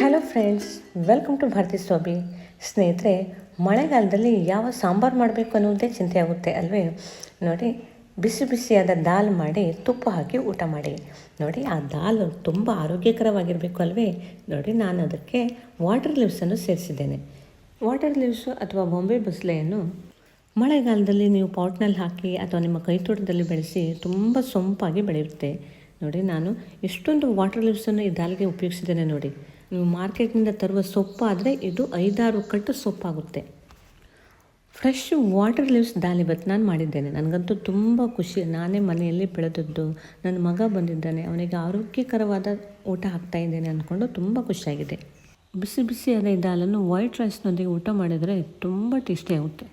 Hello friends welcome to Bharati Swami ಸ್ನೇಹಿತರೆ, ಮಳೆಗಾಲದಲ್ಲಿ ಯಾವ ಸಾಂಬಾರು ಮಾಡಬೇಕು ಅನ್ನೋದೇ ಚಿಂತೆ ಆಗುತ್ತೆ ಅಲ್ವೇ? ನೋಡಿ, ಬಿಸಿ ಬಿಸಿಯಾದ ದಾಲ್ ಮಾಡಿ ತುಪ್ಪ ಹಾಕಿ ಊಟ ಮಾಡಿ. ನೋಡಿ, ಆ ದಾಲ್ ತುಂಬ ಆರೋಗ್ಯಕರವಾಗಿರಬೇಕು ಅಲ್ವೇ? ನೋಡಿ, ನಾನು ಅದಕ್ಕೆ ವಾಟರ್ ಲೀವ್ಸನ್ನು ಸೇರಿಸಿದ್ದೇನೆ. ವಾಟರ್ ಲೀವ್ಸು ಅಥವಾ ಬೊಂಬೆ ಬಸಲೆಯನ್ನು ಮಳೆಗಾಲದಲ್ಲಿ ನೀವು ಪಾಟ್ನಲ್ಲಿ ಹಾಕಿ ಅಥವಾ ನಿಮ್ಮ ಕೈತೋಟದಲ್ಲಿ ಬೆಳೆಸಿ ತುಂಬ ಸೊಂಪಾಗಿ ಬೆಳೆಯುತ್ತೆ. ನೋಡಿ, ನಾನು ಎಷ್ಟೊಂದು ವಾಟರ್ ಲೀವ್ಸನ್ನು ಈ ದಾಲ್ಗೆ ಉಪಯೋಗಿಸಿದ್ದೇನೆ ನೋಡಿ. ನೀವು ಮಾರ್ಕೆಟ್ನಿಂದ ತರುವ ಸೊಪ್ಪಾದರೆ ಇದು ಐದಾರು ಕಟ್ಟು ಸೊಪ್ಪಾಗುತ್ತೆ. ಫ್ರೆಶ್ ವಾಟರ್ ಲೀವ್ಸ್ ದಾಲಿಬತ್ ನಾನು ಮಾಡಿದ್ದೇನೆ. ನನಗಂತೂ ತುಂಬ ಖುಷಿ. ನಾನೇ ಮನೆಯಲ್ಲಿ ಬೆಳೆದದ್ದು. ನನ್ನ ಮಗ ಬಂದಿದ್ದಾನೆ. ಅವನಿಗೆ ಆರೋಗ್ಯಕರವಾದ ಊಟ ಹಾಕ್ತಾ ಇದ್ದೇನೆ ಅಂದ್ಕೊಂಡು ತುಂಬ ಖುಷಿಯಾಗಿದೆ. ಬಿಸಿ ಬಿಸಿಯಾದ ಈ ದಾಲನ್ನು ವೈಟ್ ರೈಸ್ನೊಂದಿಗೆ ಊಟ ಮಾಡಿದರೆ ತುಂಬ ಟೇಸ್ಟಿ ಆಗುತ್ತೆ.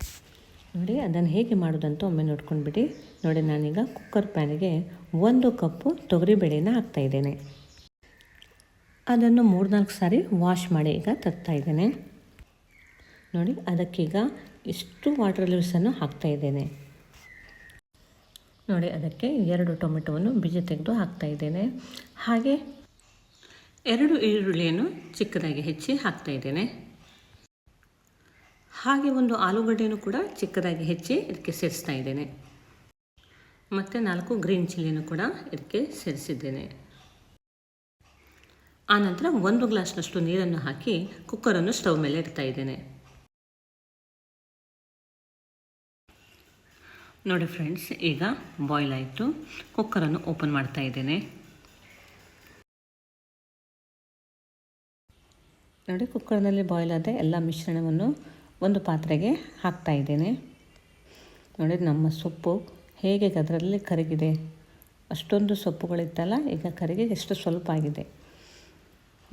ನೋಡಿ, ಅದನ್ನು ಹೇಗೆ ಮಾಡೋದಂತ ಒಮ್ಮೆ ನೋಡ್ಕೊಂಡ್ಬಿಡಿ. ನೋಡಿ, ನಾನೀಗ ಕುಕ್ಕರ್ ಪ್ಯಾನಿಗೆ ಒಂದು ಕಪ್ಪು ತೊಗರಿಬೇಳೆನ ಹಾಕ್ತಾಯಿದ್ದೇನೆ ಅದನ್ನು ಮೂರ್ನಾಲ್ಕು ಸಾರಿ ವಾಶ್ ಮಾಡಿ ಈಗ ತರ್ತಾ ಇದ್ದೇನೆ. ನೋಡಿ ಅದಕ್ಕೀಗ ಇಷ್ಟು ವಾಟರ್ ಲೀವ್ಸನ್ನು ಹಾಕ್ತಾ ಇದ್ದೇನೆ. ನೋಡಿ, ಅದಕ್ಕೆ ಎರಡು ಟೊಮೆಟೊವನ್ನು ಬೀಜ ತೆಗೆದು ಹಾಕ್ತಾ ಇದ್ದೇನೆ. ಹಾಗೆ ಎರಡು ಈರುಳ್ಳಿಯನ್ನು ಚಿಕ್ಕದಾಗಿ ಹೆಚ್ಚಿ ಹಾಕ್ತಾ ಇದ್ದೇನೆ. ಹಾಗೆ ಒಂದು ಆಲೂಗಡ್ಡೆಯನ್ನು ಕೂಡ ಚಿಕ್ಕದಾಗಿ ಹೆಚ್ಚಿ ಇದಕ್ಕೆ ಸೇರಿಸ್ತಾ ಇದ್ದೇನೆ. ಮತ್ತು ನಾಲ್ಕು ಗ್ರೀನ್ ಚಿಲ್ಲಿಯನ್ನು ಕೂಡ ಇದಕ್ಕೆ ಸೇರಿಸಿದ್ದೇನೆ. ಆನಂತರ ಒಂದು ಗ್ಲಾಸ್ನಷ್ಟು ನೀರನ್ನು ಹಾಕಿ ಕುಕ್ಕರನ್ನು ಸ್ಟವ್ ಮೇಲೆ ಇಡ್ತಾ ಇದ್ದೇನೆ. ನೋಡಿ ಫ್ರೆಂಡ್ಸ್, ಈಗ ಬಾಯ್ಲ್ ಆಯಿತು. ಕುಕ್ಕರನ್ನು ಓಪನ್ ಮಾಡ್ತಾ ಇದ್ದೇನೆ. ನೋಡಿ, ಕುಕ್ಕರ್ನಲ್ಲಿ ಬಾಯ್ಲ್ ಆದ ಎಲ್ಲ ಮಿಶ್ರಣವನ್ನು ಒಂದು ಪಾತ್ರೆಗೆ ಹಾಕ್ತಾ ಇದ್ದೇನೆ. ನೋಡಿ, ನಮ್ಮ ಸೊಪ್ಪು ಹೇಗೆ ಅದರಲ್ಲಿ ಕರಗಿದೆ. ಅಷ್ಟೊಂದು ಸೊಪ್ಪುಗಳಿತ್ತಲ್ಲ, ಈಗ ಕರಿಗೆ ಎಷ್ಟು ಸ್ವಲ್ಪ ಆಗಿದೆ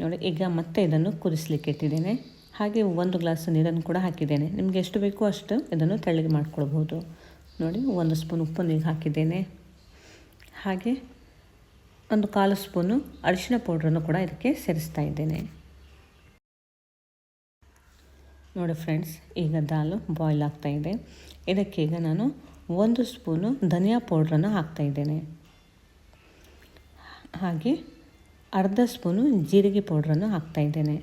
ನೋಡಿ, ಈಗ ಮತ್ತೆ ಇದನ್ನು ಕುದಿಸ್ಲಿಕ್ಕೆ ಇಟ್ಟಿದ್ದೇನೆ. ಹಾಗೆ ಒಂದು ಗ್ಲಾಸ್ ನೀರನ್ನು ಕೂಡ ಹಾಕಿದ್ದೇನೆ. ನಿಮಗೆ ಎಷ್ಟು ಬೇಕೋ ಅಷ್ಟು ಇದನ್ನು ತೆಳ್ಳಗೆ ಮಾಡ್ಕೊಳ್ಬೋದು ನೋಡಿ, ಒಂದು ಸ್ಪೂನ್ ಉಪ್ಪನ್ನು ಈಗ ಹಾಕಿದ್ದೇನೆ. ಹಾಗೆ ಒಂದು ಕಾಲು ಸ್ಪೂನು ಅರಿಶಿನ ಪೌಡ್ರನ್ನು ಕೂಡ ಇದಕ್ಕೆ ಸೇರಿಸ್ತಾ ಇದ್ದೇನೆ. ನೋಡಿ ಫ್ರೆಂಡ್ಸ್, ಈಗ ದಾಲು ಬಾಯ್ಲ್ ಆಗ್ತಾಯಿದೆ ಇದಕ್ಕೆ ಈಗ ನಾನು ಒಂದು ಸ್ಪೂನು ಧನಿಯಾ ಪೌಡ್ರನ್ನು ಹಾಕ್ತಾಯಿದ್ದೇನೆ ಹಾಗೆ ಅರ್ಧ ಸ್ಪೂನು ಜೀರಿಗೆ ಪೌಡ್ರನ್ನು ಹಾಕ್ತಾಯಿದ್ದೇನೆ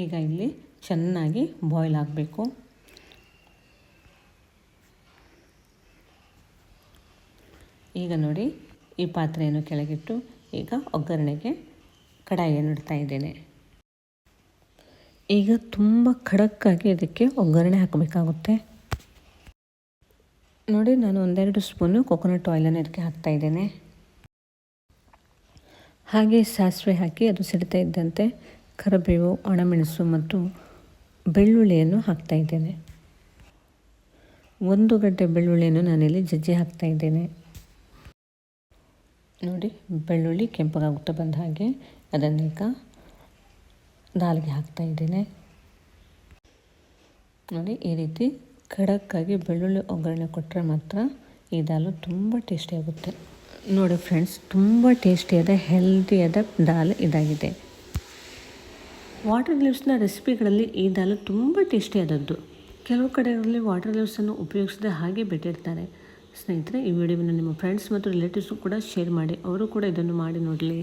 ಈಗ ಇಲ್ಲಿ ಚೆನ್ನಾಗಿ ಬಾಯ್ಲ್ ಆಗಬೇಕು. ಈಗ ನೋಡಿ ಈ ಪಾತ್ರೆಯನ್ನು ಕೆಳಗಿಟ್ಟು ಈಗ ಒಗ್ಗರಣೆಗೆ ಕಡಾಯಿಯನ್ನು ಇಡ್ತಾ ಇದ್ದೇನೆ. ಈಗ ತುಂಬ ಖಡಕ್ಕಾಗಿ ಇದಕ್ಕೆ ಒಗ್ಗರಣೆ ಹಾಕಬೇಕಾಗುತ್ತೆ. ನೋಡಿ ನಾನು ಒಂದೆರಡು ಸ್ಪೂನು ಕೊಕೊನಟ್ ಆಯಿಲನ್ನು ಇದಕ್ಕೆ ಹಾಕ್ತಾ ಇದ್ದೇನೆ. ಹಾಗೆ ಸಾಸಿವೆ ಹಾಕಿ ಅದು ಸಿಡ್ತಾ ಇದ್ದಂತೆ ಕರಿಬೇವು ಒಣಮೆಣಸು ಮತ್ತು ಬೆಳ್ಳುಳ್ಳಿಯನ್ನು ಹಾಕ್ತಾ ಇದ್ದೇನೆ. ಒಂದು ಗಡ್ಡೆ ಬೆಳ್ಳುಳ್ಳಿಯನ್ನು ನಾನಿಲ್ಲಿ ಜಜ್ಜಿ ಹಾಕ್ತಾ ಇದ್ದೇನೆ. ನೋಡಿ, ಬೆಳ್ಳುಳ್ಳಿ ಕೆಂಪಗಾಗುತ್ತಾ ಬಂದ ಹಾಗೆ ಅದನ್ನೀಗ ದಾಲ್ಗೆ ಹಾಕ್ತಾ ಇದ್ದೇನೆ. ನೋಡಿ, ಈ ರೀತಿ ಖಡಕ್ಕಾಗಿ ಬೆಳ್ಳುಳ್ಳಿ ಒಗ್ಗರಣೆ ಕೊಟ್ಟರೆ ಮಾತ್ರ ಈ ದಾಲು ತುಂಬ ಟೇಸ್ಟಿಯಾಗುತ್ತೆ ನೋಡಿ ಫ್ರೆಂಡ್ಸ್ ತುಂಬ ಟೇಸ್ಟಿಯಾದ ಹೆಲ್ದಿಯಾದ ದಾಲ್ ಇದಾಗಿದೆ. ವಾಟರ್ ಲೀವ್ಸ್ನ ರೆಸಿಪಿಗಳಲ್ಲಿ ಈ ದಾಲ್ ತುಂಬ ಟೇಸ್ಟಿಯಾದದ್ದು ಕೆಲವು ಕಡೆಗಳಲ್ಲಿ ವಾಟರ್ ಲೀವ್ಸನ್ನು ಉಪಯೋಗಿಸದೆ ಹಾಗೆ ಬಿಟ್ಟಿರ್ತಾರೆ. ಸ್ನೇಹಿತರೆ, ಈ ವಿಡಿಯೋವನ್ನು ನಿಮ್ಮ ಫ್ರೆಂಡ್ಸ್ ಮತ್ತು ರಿಲೇಟಿವ್ಸು ಕೂಡ ಶೇರ್ ಮಾಡಿ, ಅವರು ಕೂಡ ಇದನ್ನು ಮಾಡಿ ನೋಡಲಿ.